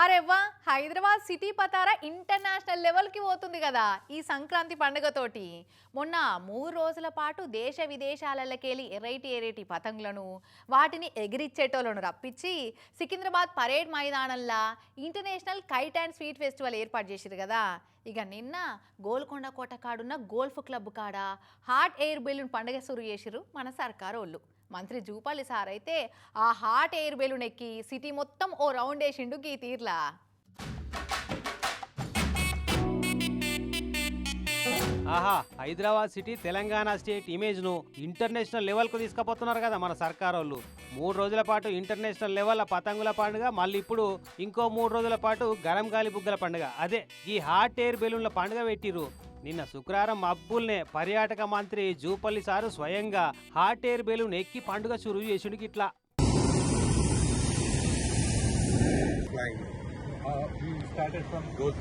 అరెవ్వా Hyderabad city పతారా international లెవెల్కి పోతుంది కదా ఈ సంక్రాంతి పండుగతోటి. మొన్న మూడు రోజుల పాటు దేశ విదేశాలకెళ్ళి ఎరైటి ఎరైటి పతంగులను వాటిని ఎగిరిచ్చేటోళ్ళను రప్పించి Secunderabad parade మైదానంలా international kite and sweet festival ఏర్పాటు చేసిరు కదా. ఇక నిన్న గోల్కొండ కోట కాడున్న గోల్ఫ్ క్లబ్ కాడ హాట్ ఎయిర్ బెలూన్ పండుగ సురు చేసిరు మన సర్కారు వాళ్ళు మంత్రి జూపాలి సార్ అయితే ఆ హాట్ ఎయిర్ బెలూన్ ఎక్కి సిటీ మొత్తం ఓ రౌండ్ వేసిండు గీ తీర్లా. ఆహా హైదరాబాద్ సిటీ తెలంగాణ స్టేట్ ఇమేజ్ను ఇంటర్నేషనల్ లెవెల్కు తీసుకుపోతున్నారు కదా మన సర్కార్ వాళ్ళు మూడు రోజుల పాటు ఇంటర్నేషనల్ లెవెల్ పతంగుల పండుగ మళ్ళీ ఇప్పుడు ఇంకో మూడు రోజుల పాటు గరం గాలి బుగ్గల పండుగ. అదే ఈ హాట్ ఎయిర్ బెలూన్ల పండుగ పెట్టిరు నిన్న శుక్రవారం మబ్బుల్నే పర్యాటక మంత్రి జూపల్లి సారు స్వయంగా హాట్ ఎయిర్ బెలూన్ ఎక్కి పండుగ చురువు చేసుడికి ఇట్లా. Uh, we started from Good.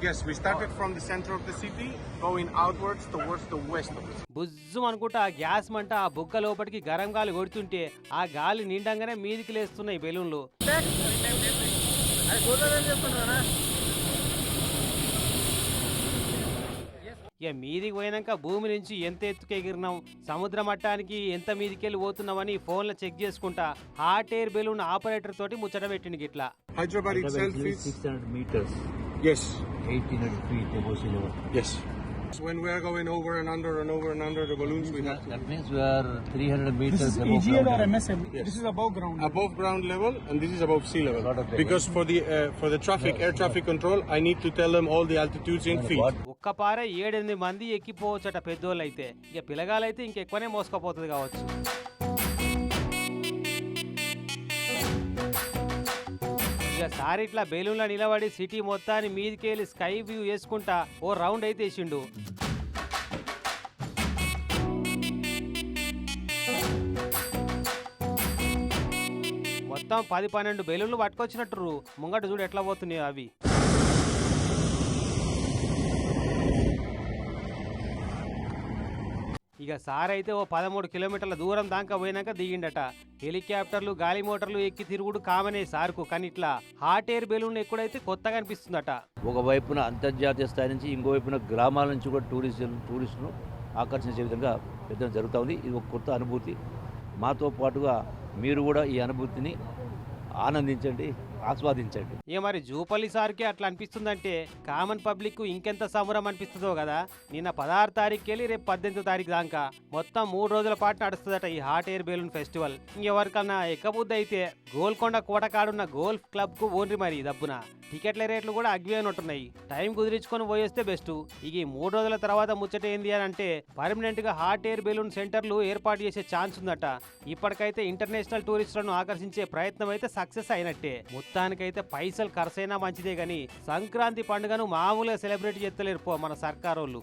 Yes, we started from the center of the city, going outwards towards the west of the city. Bujju అనుకుంటా ఆ గ్యాస్ మంట ఆ బుగ్గ లోపలికి గరం గాలి కొడుతుంటే ఆ గాలి నిండంగానే మీదికి లేస్తున్నాయి బెలూన్లు ఇక మీదికి పోయినాక భూమి నుంచి ఎంత ఎత్తుకు ఎగిరినాం సముద్ర మట్టానికి ఎంత మీదికి వెళ్ళి పోతున్నామని ఫోన్లో చెక్ చేసుకుంటా. హాట్ ఎయిర్ బెలూన్ ఆపరేటర్ తోటి ముచ్చట పెట్టిండు గిట్లా. Hyderabad itself Hyderabad is is 600 meters, yes, 1800 feet above sea level. yes. So when we are going over and under and over and under the balloons, we have That, to that means we are 300 meters This is above EGL ground or level. MSM? Yes. This is above ground. above ground level, and this is above sea level. Lot of Because for the uh, for the traffic, air traffic control, I need to tell them all the altitudes in feet. What? ఒక్క పారే ఏడెనిమిది మంది ఎక్కిపోవచ్చట పెద్దోళ్ళు అయితే ఇక పిల్లగాలైతే ఇంకెక్కువనే మోసుకపోతుంది కావచ్చు సారి ఇట్లా బెలూన్లో నిలబడి సిటీ మొత్తాన్ని మీదికి వెళ్ళి స్కై వ్యూ వేసుకుంటా ఓ రౌండ్ అయితే వేసిండు. మొత్తం పది పన్నెండు బెలూన్లు పట్టుకొచ్చినట్టు ముంగట చూడు ఎట్లా పోతున్నాయో అవి. ఇక సార్ అయితే ఓ పదమూడు కిలోమీటర్ల దూరం దాకా పోయినాక దిగిండట. హెలికాప్టర్లు గాలి మోటార్లు ఎక్కి తిరుగుడు కామనే సార్కు. కానీ ఇట్లా హాట్ ఎయిర్ బెలూన్ ఎక్కడైతే కొత్తగా అనిపిస్తుందట. ఒకవైపున అంతర్జాతీయ స్థాయి నుంచి ఇంకోవైపున గ్రామాల నుంచి కూడా టూరిస్టులు టూరిస్టులు ఆకర్షించే విధంగా పెద్ద జరుగుతూ ఉంది. ఇది ఒక కొత్త అనుభూతి. మాతో పాటుగా మీరు కూడా ఈ అనుభూతిని ఆనందించండి. ఆస్వాదించండి. ఏ మరి జూపల్లి సార్కి అట్లా అనిపిస్తుందంటే కామన్ పబ్లిక్ ఇంకెంత సంబరం అనిపిస్తుందో కదా. నిన్న పదహారు తారీఖు వెళ్ళి రేపు పద్దెనిమిదో తారీఖు దాకా మొత్తం మూడు రోజుల పాటు నడుస్తుందట ఈ హాట్ ఎయిర్ బెలూన్ ఫెస్టివల్. ఇంకెవరికన్నా ఎక్కబుద్ది అయితే గోల్కొండ కోటకాడున్న గోల్ఫ్ క్లబ్కు ఓన్రి మరి దబ్బున. టికెట్ల రేట్లు కూడా అగ్గిపోయినట్టున్నాయి. Time కుదిరించుకొని పోయేస్తే best. ఇక ఈ మూడు రోజుల తర్వాత ముచ్చట ఏంది అని అంటే పర్మనెంట్గా హాట్ ఎయిర్ బెలూన్ సెంటర్లు ఏర్పాటు చేసే ఛాన్స్ ఉందట. ఇప్పటికైతే ఇంటర్నేషనల్ టూరిస్టులను ఆకర్షించే ప్రయత్నం అయితే సక్సెస్ అయినట్టే. మొత్తానికైతే పైసలు ఖర్చైనా మంచిదే కానీ సంక్రాంతి పండుగను మామూలుగా సెలబ్రేట్ చేస్తలేరు పో మన సర్కారోళ్ళు.